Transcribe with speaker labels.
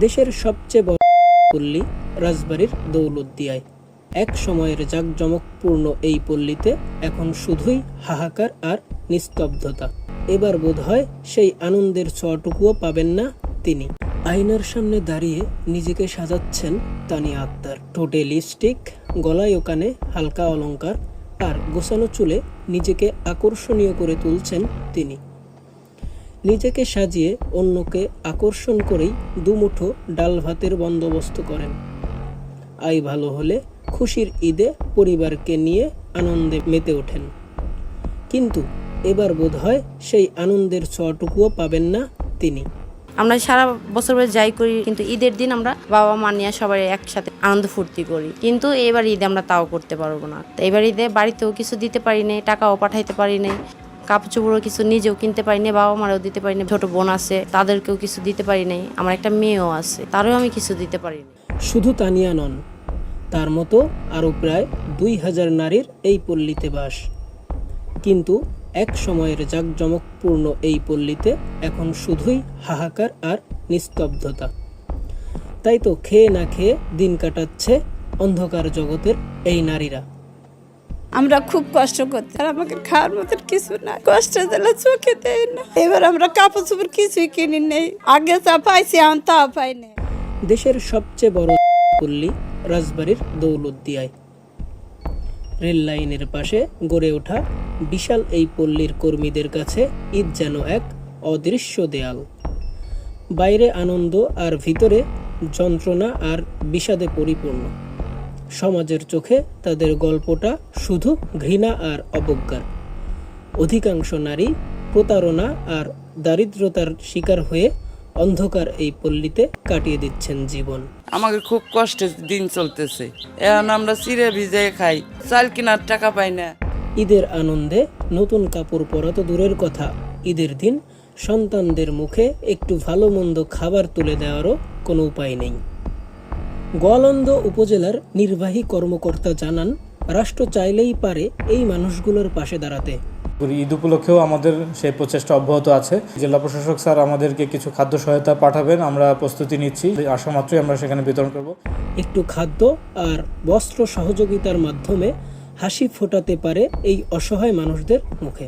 Speaker 1: দেশের সবচেয়ে বড় পল্লী রাজবাড়ির দৌলতদিয়ায়। এক সময়ের জাঁকজমকপূর্ণ এই পল্লীতে এখন শুধুই হাহাকার আর নিস্তব্ধতা। এবার বোধহয় সেই আনন্দের ছোঁয়াটুকুও পাবেন না তিনি। আয়নার সামনে দাঁড়িয়ে নিজেকে সাজাচ্ছেন তানিয়া আক্তার। ঠোঁটে লিপস্টিক, গলায় ও কানে হালকা অলংকার আর গোছানো চুলে নিজেকে আকর্ষণীয় করে তুলছেন তিনি। নিজেকে সাজিয়ে অন্যকে আকর্ষণ করেই দুমুঠো ডাল ভাতের বন্দোবস্ত করেন। আয় ভালো হলে খুশির ঈদে পরিবারকে নিয়ে আনন্দে মেতে ওঠেন। কিন্তু এবার বোধহয় সেই আনন্দের ছটুকুও পাবেন না তিনি।
Speaker 2: আমরা সারা বছর যাই করি, কিন্তু ঈদের দিন আমরা বাবা, মা নিয়ে সবাই একসাথে আনন্দ ফুর্তি করি। কিন্তু এবার ঈদে আমরা তাও করতে পারব না। এবার ঈদে বাড়িতেও কিছু দিতে পারি নাই, টাকাও পাঠাইতে পারি নাই। কাপড় চোপড়ও কিছু নিজেও কিনতে পারি নাই, বাবা মারাও দিতে পারি নাই, ছোট বোন আছে, তাদেরকেও কিছু দিতে পারি আমার একটা মেয়েও আছে, তারও আমি কিছু দিতে পারি নাই।
Speaker 1: শুধু তানিয়া নন, তার মতো আরও প্রায় দুই হাজার নারীর এই পল্লীতে বাস। কিন্তু এক সময়ের জাঁকজমকপূর্ণ এই পল্লীতে এখন শুধুই হাহাকার আর নিস্তব্ধতা। তাই তো খেয়ে না খেয়ে দিন কাটাচ্ছে অন্ধকার জগতের এই নারীরা।
Speaker 3: আমরা খুব কষ্ট করতে আর আমাকে খাওয়ার মতন কিছু না, কষ্ট দিলে চোখে দেয় না। এবার আমরা কাপড় চোপড় কিছুই কিনি নেই। আগে যা পাইছি, এখন তা পাই না।
Speaker 1: দেশের সবচেয়ে বড় পল্লী রাজবাড়ির দৌলতদিয়ায়। রেল লাইনের পাশে গড়ে ওঠা বিশাল এই পল্লীর কর্মীদের কাছে ঈদ যেন এক অদৃশ্য দেয়াল। বাইরে আনন্দ আর ভিতরে যন্ত্রণা আর বিষাদে পরিপূর্ণ। সমাজের চোখে তাদের গল্পটা শুধু ঘৃণা আর অবজ্ঞার। অধিকাংশ নারী প্রতারণা আর দারিদ্রতার শিকার হয়ে অন্ধকার এই পল্লীতে কাটিয়ে দিচ্ছেন জীবন।
Speaker 4: আমাকে খুব কষ্টে দিন চলতেছে। এখন আমরা চিড়ে ভিজে খাই চাল কেনার টাকা পাই না।
Speaker 1: ঈদের আনন্দে নতুন কাপড় পরা তো দূরের কথা। ঈদের দিন সন্তানদের মুখে একটু ভালো মন্দ খাবার তুলে দেওয়ারও কোনো উপায় নেই। গোয়ালন্দ উপজেলার নির্বাহী কর্মকর্তা জানান রাষ্ট্র চাইলেই পারে এই মানুষগুলোর পাশে দাঁড়াতে।
Speaker 5: ঈদ উপলক্ষেও আমাদের সেই প্রচেষ্টা অব্যাহত আছে। জেলা প্রশাসক স্যার আমাদেরকে কিছু খাদ্য সহায়তা পাঠাবেন আমরা প্রস্তুতি নিচ্ছি। আসা মাত্রই আমরা সেখানে বিতরণ করব।
Speaker 1: একটু খাদ্য আর বস্ত্র সহযোগিতার মাধ্যমে হাসি ফোটাতে পারে এই অসহায় মানুষদের মুখে।